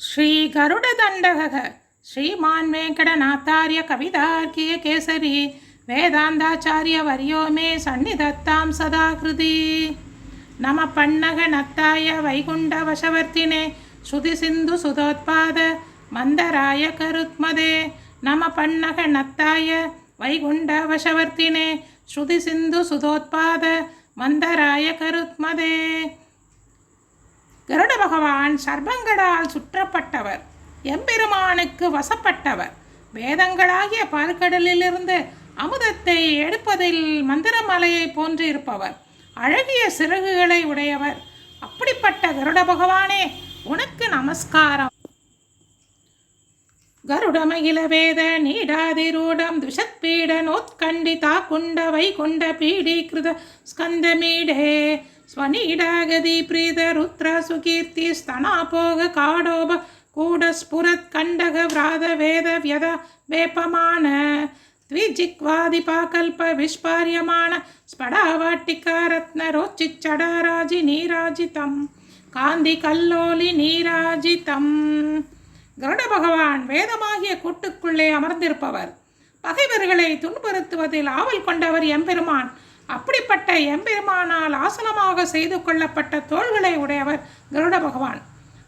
श्रीगरुडदण्डः श्रीमान् वेङ्कटनाथार्यकवितार्किय केसरी वेदान्ताचार्यवर्यो मे सन्निधत्तां सदा कृति नमः पण्णगनत्ताय वैकुण्ठवशवर्तिने श्रुतिसिन्धुसुतोत्पाद मन्दराय करुत्मदे नमः पण्णगनत्ताय वैकुण्ठवशवर्तिने श्रुतिसिन्धुसुतोत्पाद मन्दराय करुत्मदे கருட பகவான் சர்பங்களால் சுற்றப்பட்டவர் எம்பெருமானுக்கு வசப்பட்டவர். வேதங்களாகிய பால்கடலிலிருந்து அமுதத்தை எடுப்பதில் மந்திரமலையை போன்றிருப்பவர். அழகிய சிறகுகளை உடையவர். அப்படிப்பட்ட கருட பகவானே உனக்கு நமஸ்காரம். கருடமகில வேத நீடாதிரூடம் துஷத்பீட நோத்கண்டிதா குண்டவை கொண்ட பீடீகிருத ஸ்கந்தமீடே. ಸ್ವನೀಡಾಗದಿ ಪ್ರೀತ ರುದ್ರ ಸುಕೀರ್ತಿ ಸ್ತನಾಪೋಗ ಕಾಡೋಬ ಕೂಡ ಸ್ಫುರತ್ ಕಂಡಗ ವ್ರಾದ ವೇದ ವ್ಯದ ವೇಪಮಾನ ದ್ವಿಜಿಕ್ವಾದಿಪಾಕಲ್ಪ ವಿಸ್ಪಾರ್ಯಮಾಣ ಸ್ಫಡಾವಾಟಿಕಾ ರತ್ನ ರೋಚಿಚ್ಚಡಾರಾಜಿ ನೀರಾಜಿತಂ காந்தி கல்லோலி நீராஜிதம் கருட பகவான் வேதமாகிய கூட்டுக்குள்ளே அமர்ந்திருப்பவர் பகைவர்களை துன்புறுத்துவதில் ஆவல் கொண்டவர் எம்பெருமான் அப்படிப்பட்ட எம்பெருமானால் ஆசனமாக செய்து கொள்ளப்பட்ட தோள்களை உடையவர் கருட பகவான்.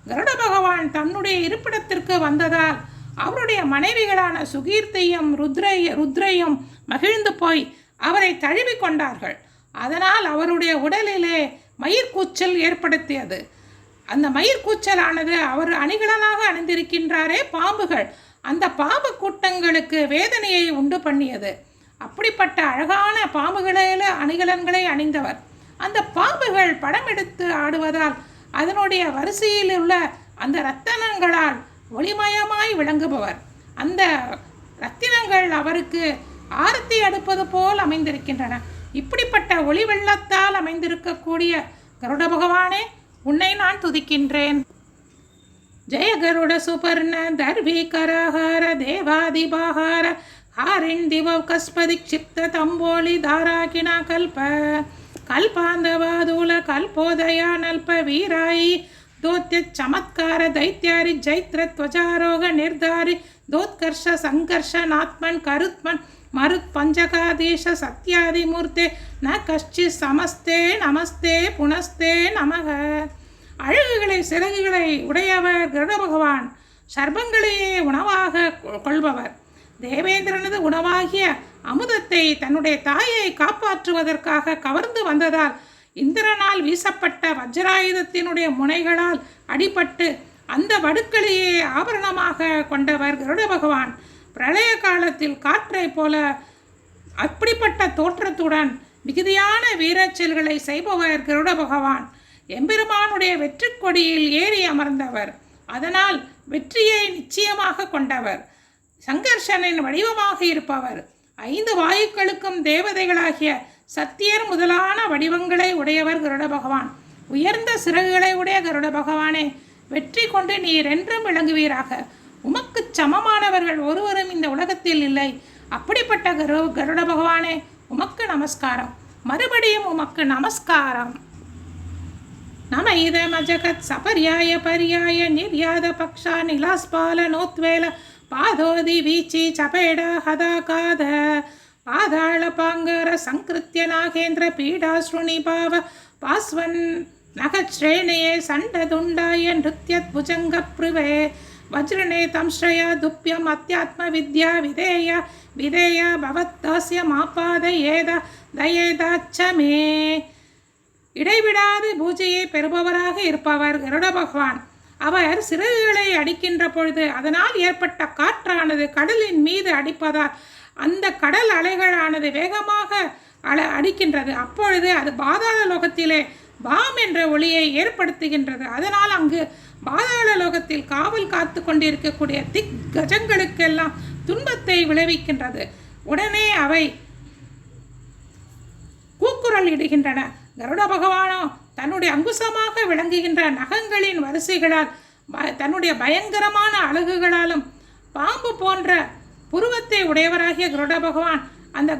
கருட பகவான் தன்னுடைய இருப்பிடத்திற்கு வந்ததால் அவருடைய மனைவிகளான சுகீர்த்தையும் ருத்ரைய ருத்ரையும் மகிழ்ந்து போய் அவரை தழுவி கொண்டார்கள். அதனால் அவருடைய உடலிலே மயிர்கூச்சல் ஏற்படுத்தியது. அந்த மயிர்கூச்சலானது அவர் அணிகலனாக அணிந்திருக்கின்றாரே பாம்புகள். அந்த பாம்பு கூட்டங்களுக்கு வேதனையை உண்டு பண்ணியது. அப்படிப்பட்ட அழகான பாம்புகளில் அணிகலன்களை அணிந்தவர். அந்த பாம்புகள் படம் எடுத்து ஆடுவதால் அதனுடைய வரிசையில் உள்ள அந்த ரத்தனங்களால் ஒளிமயமாய் விளங்குபவர். அந்த ரத்தினங்கள் அவருக்கு ஆரத்தி அடுப்பது போல் அமைந்திருக்கின்றன. இப்படிப்பட்ட ஒளி வெள்ளத்தால் அமைந்திருக்கக்கூடிய கருட பகவானே உன்னை நான் துதிக்கின்றேன். ஜெய கருட சுபர்ண தர்வீகரஹார தேவாதிபாகார आरिन्दिवकस्मदिक्षिप्ततम्बोलि धाराकिना कल्प कल्पान्धवादूल कल्पोदया नल्पवीरायि दोत्यचमत्कार दैत्यारि जैत्रत्वचारोगनिर्धारि दोत्कर्ष सङ्कर्षनात्मन् करुत्मन् मरुत्पञ्चकादेश सत्यादिमूर्ते न कश्चित् समस्ते नमस्ते पुनस्ते नमः அழகுகளை சிறகுகளை உடையவர் கருட பகவான் சர்பங்களையே உணவாக கொள்பவர் தேவேந்திரனது உணவாகிய அமுதத்தை தன்னுடைய தாயை காப்பாற்றுவதற்காக கவர்ந்து வந்ததால் இந்திரனால் வீசப்பட்ட வஜ்ராயுதத்தினுடைய முனைகளால் அடிபட்டு அந்த வடுக்களையே ஆபரணமாக கொண்டவர் கருட பகவான். பிரளய காலத்தில் காற்றை போல அப்படிப்பட்ட தோற்றத்துடன் மிகுதியான வீரச்செயல்களை செய்பவர் கருட பகவான். எம்பெருமானுடைய வெற்றி கொடியில் ஏறி அமர்ந்தவர். அதனால் வெற்றியை நிச்சயமாக கொண்டவர். சங்கர்ஷனின் வடிவமாக இருப்பவர். ஐந்து வாயுக்களுக்கும் தேவதைகளாகிய சத்தியர் முதலான வடிவங்களை உடையவர் கருட பகவான். உயர்ந்த சிறகுகளை உடைய கருட பகவானே வெற்றி கொண்டு நீர் என்றும் விளங்குவீராக. உமக்கு சமமானவர்கள் ஒருவரும் இந்த உலகத்தில் இல்லை. அப்படிப்பட்ட கரு கருட பகவானே உமக்கு நமஸ்காரம். மறுபடியும் உமக்கு நமஸ்காரம். நம இத மஜகத் சபர்யாய பரியாய நிர்யாத பக்ஷா நிலாஸ்பால நோத்வேல ಪಾದೋದಿ ವೀಚಿ ಚಪೇಡ ಹದಕಾದ ಪಾದಾಳ ಪಾಂಗರ ಸಂಕೃತ್ಯ ನಾಗೇಂದ್ರ ಪೀಡಾಶ್ರುಣಿ ಭಾವ ಪಾಸ್ವನ್ ನಗಶ್ರೇಣಿಯೇ ಸಂಡದುಂಡಾಯ ನೃತ್ಯತ್ ಭುಜಂಗ ಪೃವೆ ವಜ್ರಣೆ ತಂಶ್ರಯ ದುಪ್ಯಂ ಅತ್ಯಾತ್ಮ ವಿದ್ಯಾ ವಿಧೇಯ ವಿಧೇಯ ಭವದ್ದಾಸ್ಯ ಮಾಪಾದಯೇದ ದಯೇದಾಚ್ಚ ಮೇ இடைவிடாது பூஜையை பெறுபவராக இருப்பவர் கருட பகவான் அவர் சிறகுகளை அடிக்கின்ற பொழுது அதனால் ஏற்பட்ட காற்றானது கடலின் மீது அடிப்பதால் அந்த கடல் அலைகளானது வேகமாக அல அடிக்கின்றது. அப்பொழுது அது பாதாள லோகத்திலே பாம் என்ற ஒளியை ஏற்படுத்துகின்றது. அதனால் அங்கு பாதாள லோகத்தில் காவல் காத்து கொண்டிருக்கக்கூடிய திக் கஜங்களுக்கெல்லாம் துன்பத்தை விளைவிக்கின்றது. உடனே அவை கூக்குரல் இடுகின்றன. கருட பகவானோ தன்னுடைய அங்குசமாக விளங்குகின்ற நகங்களின் வரிசைகளால் தன்னுடைய பயங்கரமான அழகுகளாலும் பாம்பு போன்ற புருவத்தை உடையவராகிய கருட பகவான் அந்த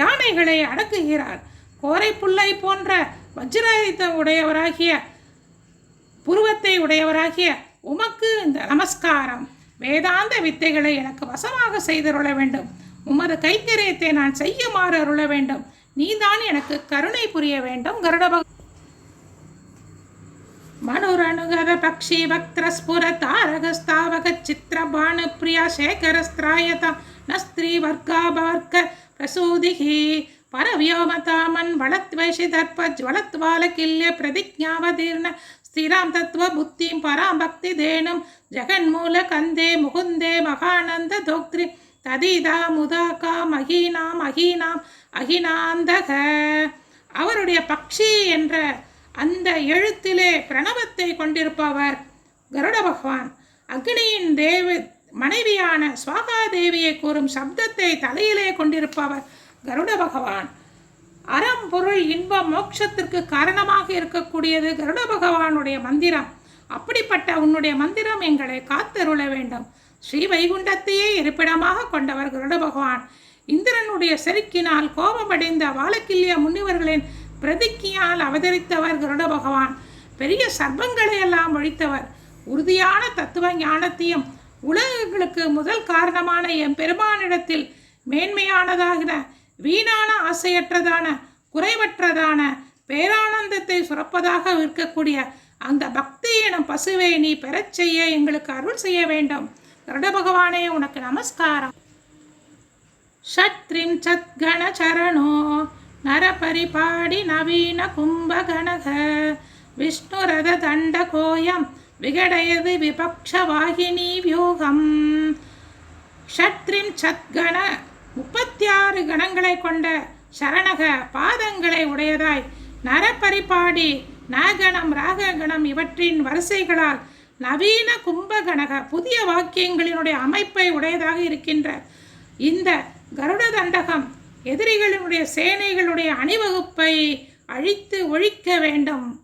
யானைகளை அடக்குகிறார். கோரை புல்லை போன்ற வஜ்ராயுத உடையவராகிய புருவத்தை உடையவராகிய உமக்கு இந்த நமஸ்காரம் வேதாந்த வித்தைகளை எனக்கு வசமாக செய்தருள வேண்டும். உமது கைத்தரியத்தை நான் செய்யுமாறு அருள வேண்டும். நீதான் எனக்கு கருணை புரிய வேண்டும் கருட மனுரணுகர பக்ஷி வக்திரஸ்புர தாரகஸ்தாவக சித்திர பாணுப்ரியா சேகரஸ்திராயத நஸ்திரீ வர்க்காபவர்க்க பிரசூதிகி பரவியோமதாமன் வளத்வைஷி தர்ப்ப ஜுவலத்வால கில்ய பிரதிஜாவதீர்ண ஸ்திராம் தத்துவ புத்திம் பராம் பக்தி தேனும் ஜெகன்மூல கந்தே முகுந்தே மகானந்த தோக்திரி ததிதா முதா மகீனாம் அகீனாம் அகினாந்தக. அவருடைய பக்ஷி என்ற அந்த எழுத்திலே பிரணவத்தை கொண்டிருப்பவர் கருட பகவான். அக்னியின் தேவ மனைவியான சுவாகா தேவியை கூறும் சப்தத்தை தலையிலே கொண்டிருப்பவர் கருட பகவான். அறம் பொருள் இன்ப மோட்சத்திற்கு காரணமாக இருக்கக்கூடியது கருட பகவானுடைய மந்திரம். அப்படிப்பட்ட உன்னுடைய மந்திரம் எங்களை காத்தருள வேண்டும். ஸ்ரீ வைகுண்டத்தையே இருப்பிடமாக கொண்டவர் கருட பகவான். இந்திரனுடைய செருக்கினால் கோபமடைந்த வாழக்கில்லிய முனிவர்களின் பிரதிக்கியால் அவதரித்தவர் கருட பகவான். பெரிய சர்ப்பங்களை எல்லாம் ஒழித்தவர். உறுதியான தத்துவ ஞானத்தையும் உலகங்களுக்கு முதல் காரணமான என் பெருமானிடத்தில் மேன்மையானதாகிற வீணான ஆசையற்றதான குறைவற்றதான பேரானந்தத்தை சுரப்பதாக இருக்கக்கூடிய அந்த பக்தி எனும் பசுவை நீ பெறச் செய்ய எங்களுக்கு அருள் செய்ய வேண்டும். கருட பகவானே உனக்கு நமஸ்காரம். ஷத்ரின் சத்கண சரணோ நரபரிபாடி நவீன கும்பகணக தண்ட கோயம் விகடயது விபக்ஷ வாகினி வியூகம். ஷத்ரிம் சத்கண முப்பத்தி ஆறு கணங்களை கொண்ட சரணக பாதங்களை உடையதாய் நரபரிபாடி நாகணம் ராககணம் இவற்றின் வரிசைகளால் நவீன கும்பகணக புதிய வாக்கியங்களினுடைய அமைப்பை உடையதாக இருக்கின்ற இந்த கருட தண்டகம் எதிரிகளினுடைய சேனைகளுடைய அணிவகுப்பை அழித்து ஒழிக்க வேண்டும்.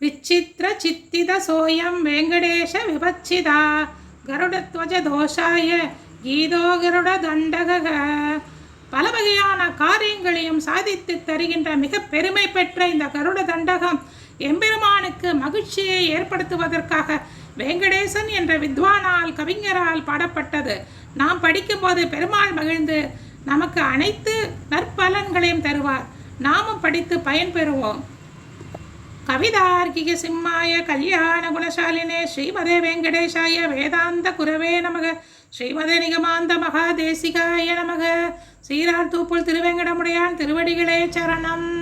விச்சித்திர சித்தித சோயம் வெங்கடேஷ விபச்சிதா கருடத்வஜ தோஷாய கீதோ கருட தண்டக பல வகையான காரியங்களையும் சாதித்து தருகின்ற மிக பெருமை பெற்ற இந்த கருட தண்டகம் எம்பெருமானுக்கு மகிழ்ச்சியை ஏற்படுத்துவதற்காக வெங்கடேசன் என்ற வித்வானால் கவிஞரால் பாடப்பட்டது. நாம் படிக்கும்போது பெருமாள் மகிழ்ந்து நமக்கு அனைத்து நற்பலன்களையும் தருவார். நாமும் படித்து பயன்பெறுவோம் கவிதார்க்கிக சிம்மாய கல்யாண குணசாலினே ஸ்ரீமதே வெங்கடேஷாய வேதாந்த குரவே நமக. ஸ்ரீமத நிகமாந்த மகா தேசிகாய நமக. சீரார் தூப்புள் திருவேங்கடமுடையான் திருவடிகளே சரணம்.